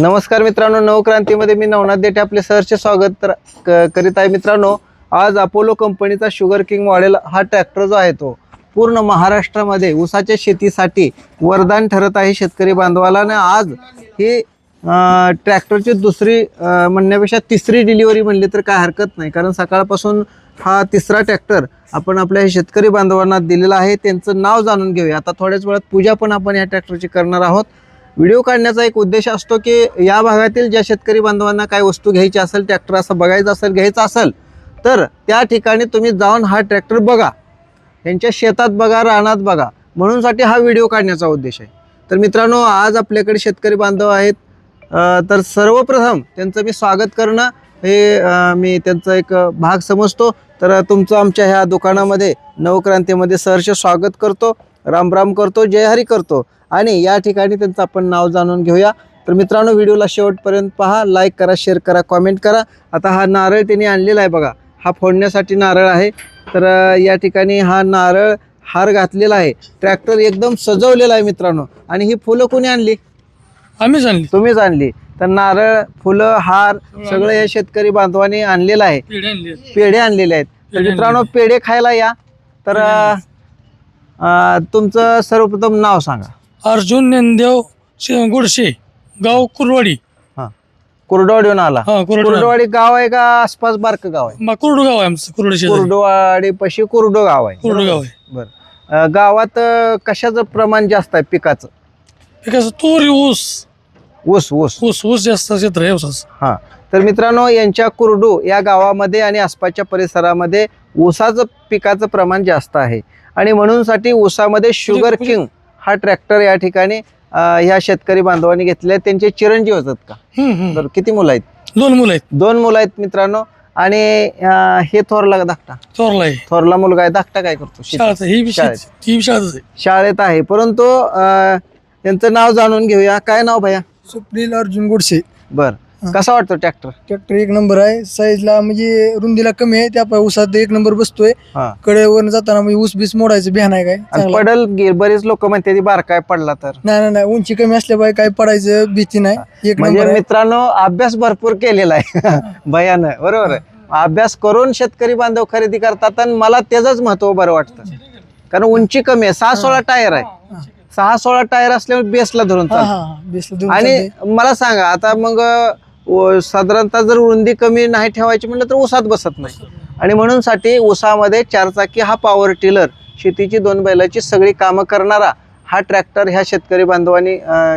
नमस्कार मित्रांनो नवक्रांतीमध्ये मी नवनाथ देठे आपले सहर्ष स्वागत तर- क- करीत आहे. मित्रांनो आज अपोलो कंपनीचा शुगर किंग मॉडेल हा ट्रॅक्टर जो आहे तो पूर्ण महाराष्ट्रामध्ये ऊसाच्या शेतीसाठी वरदान ठरत आहे शेतकरी बांधवाला. आणि आज ही ट्रॅक्टरची दुसरी म्हणण्यापेक्षा तिसरी डिलिव्हरी म्हणली तर काय हरकत नाही. कारण सकाळपासून हा तिसरा ट्रॅक्टर आपण आपल्या शेतकरी बांधवांना दिलेला आहे. त्यांचं नाव जाणून घेऊया. आता थोड्याच वेळात पूजा पण आपण या ट्रॅक्टरची करणार आहोत. व्हिडिओ काढण्याचा एक उद्देश असतो की या भागातील ज्या शेतकरी बांधवांना काय वस्तू घ्यायची असेल ट्रॅक्टर असं बघायचं असेल घ्यायचं असेल तर त्या ठिकाणी तुम्ही जाऊन हा ट्रॅक्टर बघा. यांच्या शेतात बघा रानात बघा. म्हणूनसाठी हा व्हिडिओ काढण्याचा उद्देश आहे. तर मित्रांनो आज आपल्याकडे शेतकरी बांधव आहेत. तर सर्वप्रथम त्यांचं मी स्वागत करणं हे मी त्यांचा एक भाग समजतो. तर तुमचं आमच्या ह्या दुकानामध्ये नवक्रांतीमध्ये सहर्ष स्वागत करतो. राम राम करतो जय हरी करतो. आणि या ठिकाणी त्यांचं आपण नाव जाणून घेऊया. तर मित्रांनो व्हिडिओला शेवटपर्यंत पहा. लाईक करा शेअर करा कॉमेंट करा. आता हा नारळ त्यांनी आणलेला आहे बघा. हा फोडण्यासाठी नारळ आहे. तर या ठिकाणी हा नारळ हार घातलेला आहे. ट्रॅक्टर एकदम सजवलेला आहे मित्रांनो. आणि ही फुलं कोणी आणली? आम्हीच आणली. तुम्हीच आणली. तर नारळ फुलं हार सगळं या शेतकरी बांधवांनी आणलेलं आहे. पिढी आणली पेढे आणलेले आहेत. तर मित्रांनो पेढे खायला या. तर अ, तुमचं सर्वप्रथम नाव सांगा. अर्जुन नेंदेव शे- गोडशे गाव कुरवाडी. हां. कुरडवाडीहून आला. हा कुरडवाडी. कुरडवाडी गाव आहे का आसपास बारक गाव आहे? कुरडू गाव आहे आमचं कुरडे शेजारी. कुरडवाडी पशी कुरडो गाव आहे. कुरडू गाव आहे. बरं. अ, गावात अ, कशाचं प्रमाण जास्त आहे पिकाचं? पिकाचं तूर ऊस. ऊस ऊस. ऊस ऊस जास्त क्षेत्र आहे ऊसाचं हां. तर मित्रांनो यांच्या कुरडू या गावामध्ये आणि आसपासच्या परिसरामध्ये ऊसाचं पिकाचं प्रमाण जास्त आहे. आणि म्हणूनसाठी ऊसामध्ये शुगर म्हणजे- किंग हा ट्रॅक्टर या ठिकाणी ह्या शेतकरी बांधवांनी घेतले आहेत त्यांचे चिरंजीव होतात का. तर किती मुलं आहेत? दोन मुलं आहेत. दोन मुलं आहेत मित्रांनो. आणि हे थोरला धाकटा? आहे. थोरला मुलगा आहे. धाकटा काय करतो. शाळेत ही शाळेत. ही आहे. शाळेत आहे. परंतु त्यांचं नाव जाणून घेऊया. काय नाव भैया? सुप्रील अर्जुन गोडसे. बर. कसा वाटतो ट्रॅक्टर? ट्रॅक्टर एक नंबर आहे. साईजला म्हणजे रुंदीला कमी आहे. त्या ऊसात एक नंबर बसतोय. हा. कडेवर जाताना म्हणजे ऊस बीस मोडायचं बिहान आहे काय. आणि चांगला. पडल गे- बरेच लोक म्हणते ती बारकाय पडला तर. नाही नाही नाही. उंची कमी असल्या काय पडायचं भीती नाही. एक म्हणजे नंबर आहे. मित्रांनो अभ्यास भरपूर केलेला आहे. भयानं बरोबर आहे. अभ्यास करून शेतकरी बांधव खरेदी करतात आणि मला त्याच महत्त्व बरं वाटतं. कारण उंची कमी आहे. सहा सोळा टायर आहे. सहा सोळा टायर असल्यामुळे बेसला धरून हा चालतं. हा. हा. बेसला दोन आणि. मला सांगा आता मग अ, साधारणतः जर रुंदी कमी नाही ठेवायची म्हणलं तर ऊसात बसत नाही. आणि म्हणूनसाठी ऊसामध्ये चारचाकी हा पॉवर टिलर शेतीची दोन बैलाची सगळी कामं करणारा हा ट्रॅक्टर ह्या शेतकरी बांधवांनी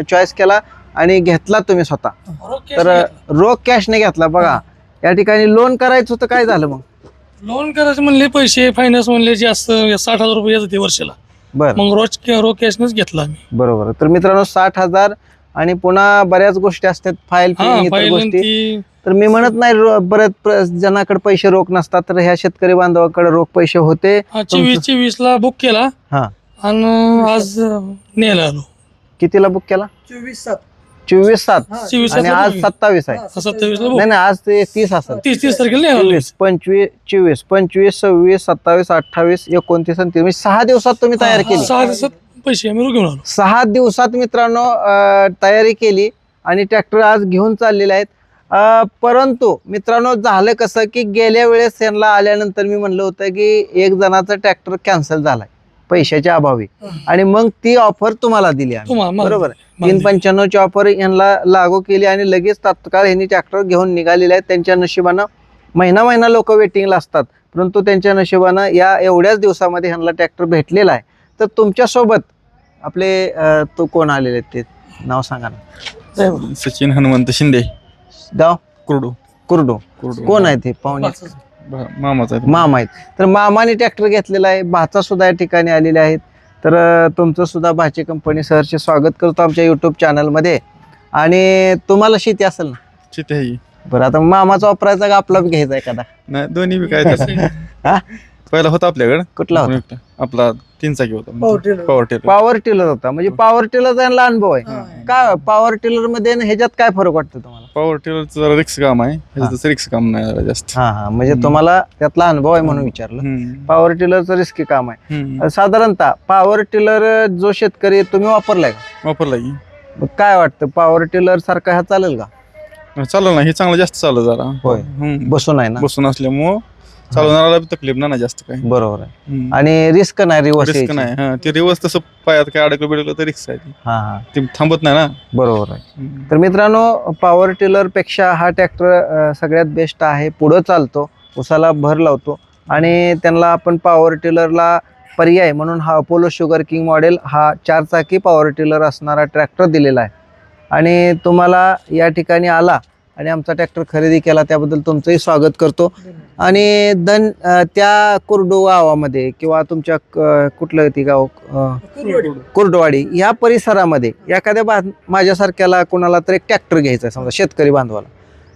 चॉईस केला आणि घेतला तुम्ही स्वतः. तर रोख कॅशने घेतला. बघा या ठिकाणी लोन करायचं होतं काय झालं मग? लोन करायचं म्हणले पैसे फायनान्स म्हणले जास्त साठ हजार रुपये वर्षाला. बरं. मग रोज रोज कॅशनेच घेतला बरोबर. तर मित्रांनो साठ हजार आणि पुन्हा बऱ्याच गोष्टी असतात फाईल हा इतर फाईल गोष्टी. तर मी म्हणत नाही बरेच प्र- जणाकडे पैसे रोख नसतात तर ह्या शेतकरी बांधवाकडे रोख पैसे होते. चोवीस चोवीस ला बुक केला. हा. आणि आज आलो. कितीला बुक केला? चोवीस सात. चोवीस सात. चोवीस आणि आज सत्तावीस आहे. नाही नाही आज ते तीस असेल. तीस तीस तारखेला पंचवीस चोवीस पंचवीस सव्वीस सत्तावीस अठ्ठावीस एकोणतीस आणि तीस. म्हणजे सहा दिवसात तुम्ही तयार केली. सहा दिवसात पैसे आम्ही घेऊन आलो सहा दिवसात मित्रांनो अं, तयारी केली आणि ट्रॅक्टर आज घेऊन चाललेले आहेत. अं, परंतु मित्रांनो झालं कसं की गेल्या वेळेस यांना आल्यानंतर मी म्हणलं होतं की एक जणाचा ट्रॅक्टर कॅन्सल झालाय पैशाच्या अभावी. आणि मग ती ऑफर तुम्हाला दिली आम्ही. तुम्हाला मला- बरोबर मला तीन दिली. पंच्याण्णवची ऑफर यांना लागू केली आणि लगेच तात्काळ यांनी ट्रॅक्टर घेऊन निघालेले आहेत. त्यांच्या नशिबानं महिना महिना लोक वेटिंगला असतात. परंतु त्यांच्या नशिबानं या एवढ्याच दिवसामध्ये ह्यांना ट्रॅक्टर भेटलेला आहे. तर तुमच्यासोबत आपले अं, तो कोण आलेले आहेत ते? नाव सांगा ना. सचिन हनुमंत शिंदे. गाव? कुरडू. कुरडू. कुरडू. कोण आहे ते पाहुणे? मामाचा आहे. मामा आहेत. तर मामाने ट्रॅक्टर घेतलेला आहे. भाचा सुद्धा या ठिकाणी आलेले आहेत. तर अं, तुमचं सुद्धा भाची कंपनी सहर्ष स्वागत करतो आमच्या युट्यूब चॅनलमध्ये आणि तुम्हाला शेती असेल ना? चिते आहे. ही. बरं आता मामाचा वापरायचा का आपला बी घ्यायचा एखादा? नाही दोन्ही बी काय तसं. हा? पहिला होता आपल्याकडे. कुठला होता? आपला तीन चाकी होता. Power tiller. Power tiller power tiller होता. म्हणजे पॉवर टिलरचा यांना अनुभव आहे. काय पॉवर टिलरमध्ये आणि ह्याच्यात काय फरक वाटतो तुम्हाला? पॉवर टेलरचं जरा रिक्स काम आहे. ह्याचं रिक्स काम नाही जरा जास्त. हा हा. म्हणजे. तुम्हाला त्यातला अनुभव आहे म्हणून विचारलं. हम्म. पॉवर टिलरचं रिस्की काम आहे. हम्म. साधारणतः पॉवर टिलर जो शेतकरी तुम्ही वापरलाय का? वापरला की. मग काय वाटतं? पॉवर टिलर सारखा ह्या चालेल का? चालेल ना. हे चांगलं जास्त चाललं जरा. होय. हम्म. बसून आहे ना? बसून असल्यामुळं चालवणाऱ्याला बी तकलीफ नाही ना जास्त काय बरोबर आहे. आणि रिस्क नाही रिवर्स रिस्क नाही हा. ते रिवर्स तसं पायात काय अडकलं बिडकलं तर रिस्क आहे ती. हा हा. ते थांबत नाही ना. बरोबर आहे. हम्म. तर मित्रांनो पॉवर टिलरपेक्षा हा ट्रॅक्टर सगळ्यात बेस्ट आहे. पुढं चालतो. उसाला भर लावतो. आणि त्यांना आपण पॉवर टिलरला पर्याय म्हणून हा अपोलो शुगर किंग मॉडेल हा चारचाकी पॉवर टिलर असणारा ट्रॅक्टर दिलेला आहे. आणि तुम्हाला या ठिकाणी आला आणि आमचा ट्रॅक्टर खरेदी केला त्याबद्दल तुमचंही स्वागत करतो आणि अं, त्या कुर्डू गावामध्ये किंवा तुमच्या कुठलं ती गाव कुर्डवाडी या परिसरामध्ये एखाद्या बा माझ्यासारख्याला कोणाला तर एक ट्रॅक्टर घ्यायचा समजा शेतकरी बांधवाला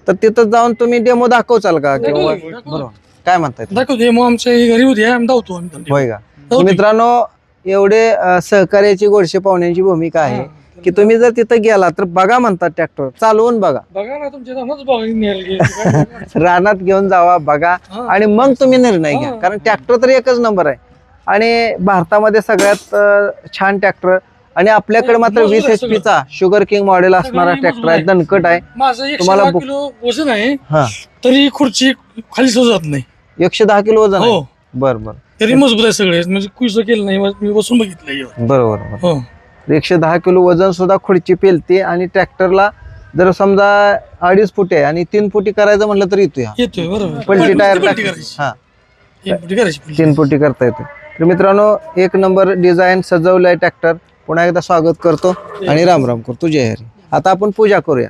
तर तिथं जाऊन तुम्ही डेमो दाखवचाल का किंवा बरोबर काय म्हणताय? दाखवते मग आमच्या घरी होती धावतो. होय का. मित्रांनो एवढे सहकार्याची गोडशे पाहुण्यांची भूमिका आहे. की तुम्ही जर तिथं गेला तर बघा म्हणतात ट्रॅक्टर चालवून बघा बघा ना तुमच्या रानात बघा न्यायला गेले. रानात घेऊन जावा बघा हा. आणि मग तुम्ही निर्णय घ्या हा. कारण ट्रॅक्टर तर एकच नंबर आहे आणि भारतामध्ये सगळ्यात अं, छान ट्रॅक्टर आणि आपल्याकडे मात्र मजबूत वीस आहे एच सगळं. चा शुगर किंग मॉडेल असणारा सगळं ट्रॅक्टर मजबूत आहे. दणकट आहे माझं एकशे तुम्हाला दहा बु- किलो वजन आहे हा तरी खुर्ची खाली सुद्धा जात नाही एकशे दहा किलो वजन आहे हो बर बर तरी मजबूत आहे सगळे म्हणजे कुस केलं नाही मी बसून बघितलं यावर. बरोबर बरोबर. हो एकशे दहा किलो वजन सुद्धा खुर्ची पेलते आणि ट्रॅक्टरला जर समजा अडीच फुटे आहे आणि तीन फुटी करायचं म्हणलं तर येतो येतोय बरोबर. पलटी टायर हा. करायची. तीन फुटी करता येते तर मित्रांनो एक नंबर डिझाईन सजवलाय ट्रॅक्टर. पुन्हा एकदा स्वागत करतो आणि राम राम करतो. जय हरी. आता आपण पूजा करूया.